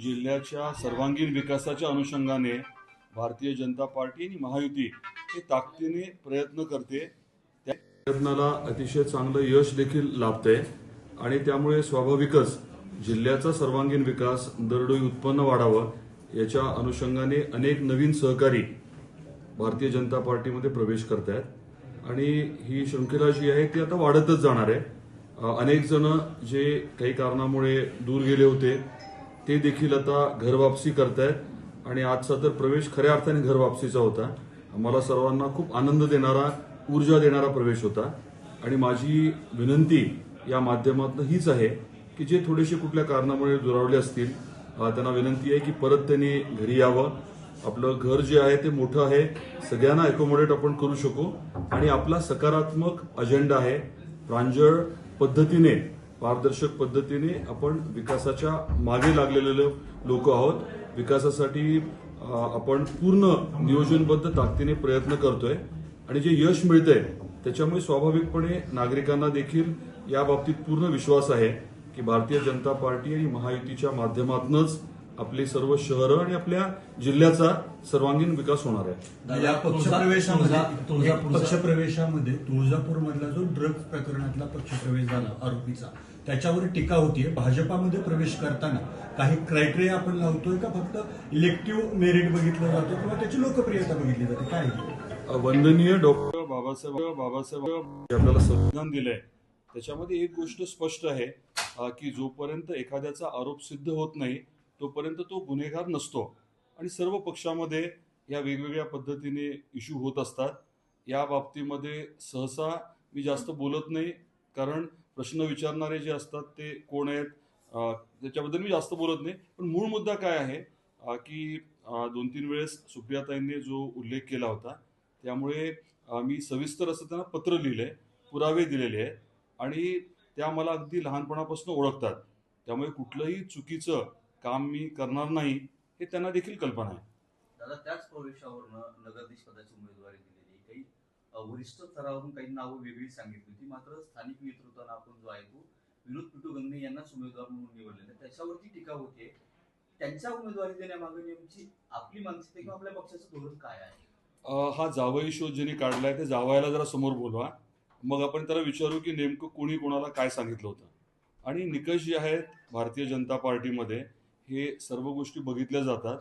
जिल्ह्याच्या सर्वांगीण विकासाच्या अनुषंगाने भारतीय जनता पार्टी आणि महायुती हे ताकदीने प्रयत्न करते. त्या प्रयत्नाला अतिशय चांगलं यश देखील लाभते आणि त्यामुळे स्वाभाविकच जिल्ह्याचा सर्वांगीण विकास दरडोई उत्पन्न वाढावं याच्या अनुषंगाने अनेक नवीन सहकारी भारतीय जनता पार्टीमध्ये प्रवेश करत आहेत आणि ही शृंखला जी आहे ती आता वाढतच जाणार आहे. अनेक जण जे काही कारणामुळे दूर गेले होते ते देखील आता घरवापसी करतायत आणि आजचा तर प्रवेश खऱ्या अर्थाने घरवापसीचा होता. मला सर्वांना खूप आनंद देणारा ऊर्जा देणारा प्रवेश होता. आणि माझी विनंती या माध्यमातून हीच आहे की जे थोडेसे कुठल्या कारणामुळे दुरावले असतील त्यांना विनंती आहे की परत त्यांनी घरी यावं. आपलं घर जे आहे ते मोठं आहे. सगळ्यांना अकोमोडेट आपण करू शकू. आणि आपला सकारात्मक अजेंडा आहे प्रांजळ पद्धतीने पारदर्शक पद्धतीने आपण विकासाच्या मागे लागलेले लोक आहोत. विकासासाठी आपण पूर्ण नियोजनबद्ध ताकदीने प्रयत्न करतोय. आणि जे यश मिळतंय त्याच्यामुळे स्वाभाविकपणे नागरिकांना देखील या बाबतीत पूर्ण विश्वास आहे की भारतीय जनता पार्टी आणि महायुतीच्या माध्यमातूनच आपली सर्व शहरं आणि आपल्या जिल्ह्याचा सर्वांगीण विकास होणार आहे. या पक्षप्रवेशामध्ये पक्षप्रवेशामध्ये तुळजापूर मधला जो ड्रग्ज प्रकरणातला पक्षप्रवेश झाला आरोपीचा त्याच्यावर टीका होतीये. भाजपामध्ये प्रवेश करताना काही क्रायटेरिया आपण लावतोय का? फक्त इलेक्टिव्ह मेरिट बघितलं जातं किंवा त्याची लोकप्रियता बघितली जाते? काय? वंदनीय डॉक्टर बाबासाहेब बाबासाहेब आपल्याला संविधान दिलंय. त्याच्यामध्ये एक गोष्ट स्पष्ट आहे की जोपर्यंत एखाद्याचा आरोप सिद्ध होत नाही तोपर्यंत तो गुन्हेगार नसतो. आणि सर्व पक्षामध्ये या वेगवेगळ्या पद्धतीने इश्यू होत असतात. या बाबतीमध्ये सहसा मी जास्त बोलत नाही. कारण प्रश्न विचारणारे जे असतात ते कोण आहेत? त्याच्याबद्दल मी जास्त बोलत नाही. पण मूळ मुद्दा काय आहे? की दोन तीन वेळेस सुप्रियाताईंनी जो उल्लेख केला होता त्यामुळे मी सविस्तर असं त्यांना पत्र लिहिलंय पुरावे दिलेले आहेत. आणि त्या मला अगदी लहानपणापासून ओळखतात. त्यामुळे कुठलंही चुकीचं काम मी करणार नाही हे त्यांना देखील कल्पना आहे. दादा त्याच प्रवेशावरनं नगराधीश पदाची उमेदवारी दिलेली काही वरिष्ठ स्तरावरून काही नावं वेगळी सांगितली होती. मात्र स्थानिक नेतृत्वानं आपण जो आहे तो विनोद पिटू गंगणे यांनाच उमेदवार म्हणून निवडलेलं. त्याच्यावरती टीका होते. त्यांच्या उमेदवारी देण्यामागे नेमकी आपली मानसिकता किंवा आपल्या पक्षाचं धोरण काय आहे? हा जावई शोध ज्यांनी काढलाय ते जावयाला जरा समोर बोलवा. मग आपण त्याला विचारू की नेमकं कोणी कोणाला काय सांगितलं होतं. आणि निकष जे आहेत भारतीय जनता पार्टीमध्ये हे सर्व गोष्टी बघितल्या जातात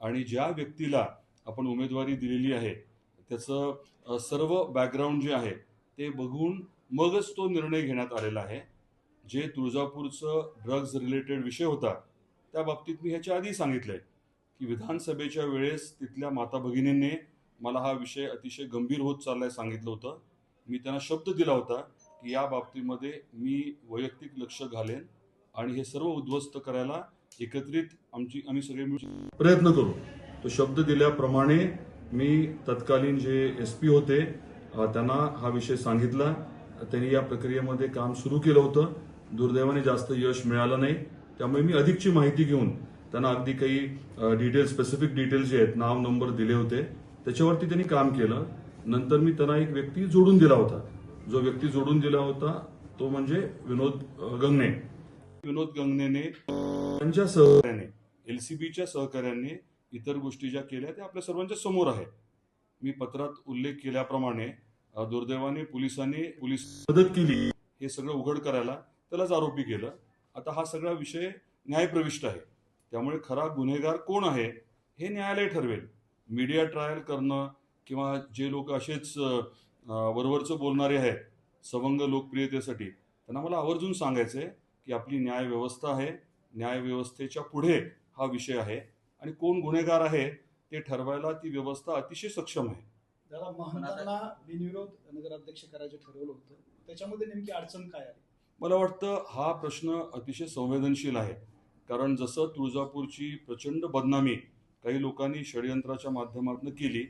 आणि ज्या व्यक्तीला आपण उमेदवारी दिलेली आहे त्याचं सर्व बॅकग्राऊंड जे आहे ते बघून मगच तो निर्णय घेण्यात आलेला आहे. जे तुळजापूरचं ड्रग्ज रिलेटेड विषय होता त्या बाबतीत मी ह्याच्या आधी सांगितलंय की विधानसभेच्या वेळेस तिथल्या माता भगिनींनी मला हा विषय अतिशय गंभीर होत चाललाय सांगितलं होतं. मी त्यांना शब्द दिला होता की या बाबतीमध्ये मी वैयक्तिक लक्ष घालेन आणि हे सर्व उद्ध्वस्त करायला एकत्रित आमची आम्ही सगळे मिळून प्रयत्न करू. तो शब्द दिल्याप्रमाणे मी तत्कालीन जे एस पी होते त्यांना हा विषय सांगितला. त्यांनी या प्रक्रियेमध्ये काम सुरू केलं होतं. दुर्दैवाने जास्त यश मिळालं नाही. त्यामुळे मी अधिकची माहिती घेऊन त्यांना अगदी काही डिटेल्स स्पेसिफिक डिटेल्स जे आहेत नाव नंबर दिले होते. त्याच्यावरती त्यांनी काम केलं. नंतर मी त्यांना एक व्यक्ती जोडून दिला होता. जो व्यक्ती जोडून दिला होता तो म्हणजे विनोद गंगणे. विनोद गंगणेने त्यांच्या सहकार्याने एलसीबीच्या सहकार्याने इतर गोष्टी ज्या केल्या त्या आपल्या सर्वांच्या समोर आहे मी पत्रात उल्लेख केल्याप्रमाणे दुर्दैवाने पोलिसांनी पोलीस मदत केली. हे सगळं उघड करायला त्यालाच आरोपी केलं. आता हा सगळा विषय न्यायप्रविष्ट आहे. त्यामुळे खरा गुन्हेगार कोण आहे हे न्यायालय ठरवेल. मीडिया ट्रायल करणं किंवा जे लोक असेच वरवरचं बोलणारे आहेत सवंग लोकप्रियतेसाठी त्यांना मला आवर्जून सांगायचं आहे की आपली न्याय व्यवस्था आहे न्याय व्यवस्थेच्या पुढे हा विषय आहे आणि कोण गुन्हेगार आहे ते ठरवायला ती व्यवस्था अतिशय सक्षम आहे. दादा महंतांना बिनविरोध नगराध्यक्ष करायचं ठरवलं होतं. त्याच्यामध्ये नेमकी अडचण काय आली? मला वाटतं हा प्रश्न अतिशय संवेदनशील आहे. कारण जसं तुळजापूरची प्रचंड बदनामी काही लोकांनी षडयंत्राच्या माध्यमातून केली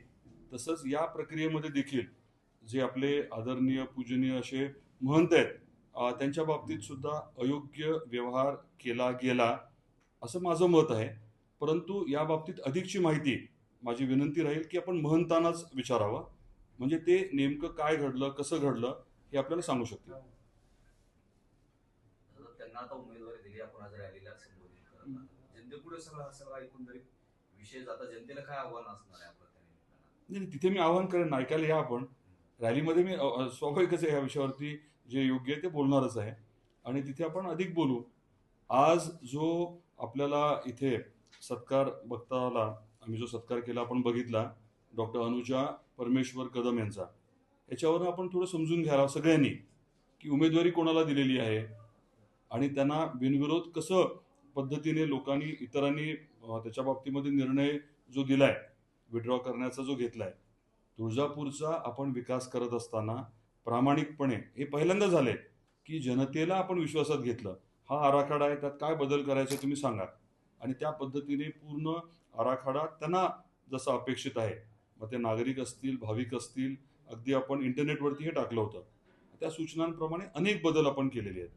तसंच या प्रक्रियेमध्ये देखील जे आपले आदरणीय पूजनीय असे महंत आहेत त्यांच्या बाबतीत सुद्धा अयोग्य व्यवहार केला गेला असं माझं मत आहे. परंतु या बाबतीत अधिकची माहिती माझी विनंती राहील की आपण महंतांनाच विचारावं. म्हणजे ते नेमकं काय घडलं कसं घडलं हे आपल्याला सांगू शकतील. नाही तिथे मी आवाहन करेन ऐकायला या आपण. रॅलीमध्ये मी स्वाभाविकच आहे या विषयावरती. जे योग्य आहे ते बोलणारच आहे. आणि तिथे आपण अधिक बोलू. आज जो आपल्याला इथे सत्कार बघता आला आम्ही जो सत्कार केला आपण बघितला डॉक्टर अनुजा परमेश्वर कदम यांचा याच्यावर आपण थोडं समजून घ्यायला सगळ्यांनी की उमेदवारी कोणाला दिलेली आहे? आणि त्यांना बिनविरोध कसं पद्धतीने लोकांनी इतरांनी त्याच्या बाबतीमध्ये निर्णय जो दिलाय विड्रॉ करण्याचा जो घेतलाय तुळजापूरचा आपण विकास करत असताना प्रामाणिकपणे हे पहिल्यांदा झाले की जनतेला आपण विश्वासात घेतलं. हा आराखडा आहे त्यात काय बदल करायचे तुम्ही सांगा. आणि त्या पद्धतीने पूर्ण आराखडा त्यांना जसा अपेक्षित आहे. मग ते नागरिक असतील भाविक असतील अगदी आपण इंटरनेटवरती हे टाकलं होतं. त्या सूचनांप्रमाणे अनेक बदल आपण केलेले आहेत.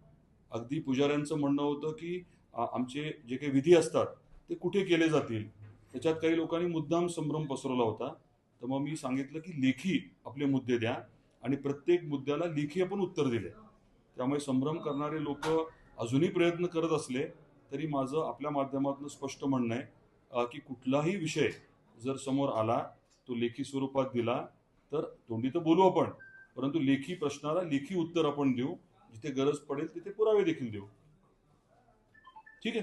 अगदी पुजाऱ्यांचं म्हणणं होतं की आमचे जे काही विधी असतात ते कुठे केले जातील? त्याच्यात काही लोकांनी मुद्दाम संभ्रम पसरवला होता. तर मग मी सांगितलं की लेखी आपले मुद्दे द्या. आणि प्रत्येक मुद्द्याला लेखी आपण उत्तर दिले. त्यामुळे संभ्रम करणारे लोक अजूनही प्रयत्न करत असले तरी माझं आपल्या माध्यमातून स्पष्ट म्हणणं आहे की कुठलाही विषय जर समोर आला तो लेखी स्वरूपात दिला तर तोंडी तर बोलू आपण परंतु लेखी प्रश्नाला लेखी उत्तर आपण देऊ जिथे गरज पडेल तिथे पुरावे देखील देऊ. ठीक आहे?